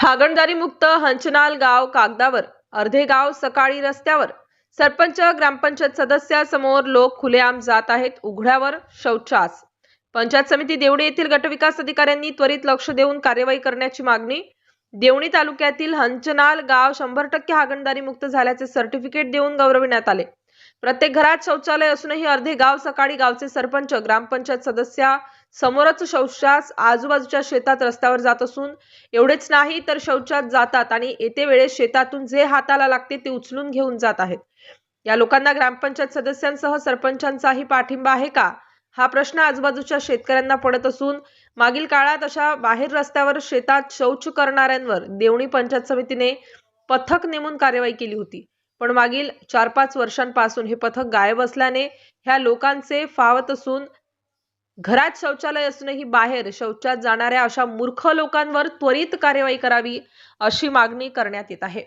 हागणदारी मुक्त हंचनाल गाव कागदावर अर्धे गाव सकाळी रस्त्यावर. सरपंच ग्रामपंचायत सदस्यासमोर लोक खुलेआम जात आहेत उघड्यावर शौचास. पंचायत समिती देवणी येथील गटविकास अधिकाऱ्यांनी त्वरित लक्ष देऊन कार्यवाही करण्याची मागणी. देवणी तालुक्यातील हंचनाल गाव शंभर टक्के हागणदारी मुक्त झाल्याचे सर्टिफिकेट देऊन गौरविण्यात आले. प्रत्येक घरात शौचालय असूनही अर्धे गाव सकाळी गावचे सरपंच ग्रामपंचायत सदस्या समोरच शौचास आजूबाजूच्या शेतात रस्त्यावर जात असून एवढेच नाही तर शौचात जातात आणि येते वेळेस शेतातून जे हाताला लागते ते उचलून घेऊन जात आहेत. या लोकांना ग्रामपंचायत सदस्यांसह सरपंचांचाही पाठिंबा आहे का? हा प्रश्न आजूबाजूच्या शेतकऱ्यांना पडत असून मागील काळात अशा बाहेर रस्त्यावर शेतात शौच करणाऱ्यांवर देवणी पंचायत समितीने पथक नेमून कार्यवाही केली होती. पण मागील चार पाच वर्षांपासून हे पथक गायब असल्याने ह्या लोकांचे फावत असून घरात शौचालय असूनही बाहेर शौचात जाणाऱ्या अशा मूर्ख लोकांवर त्वरित कार्यवाही करावी अशी मागणी करण्यात येत आहे.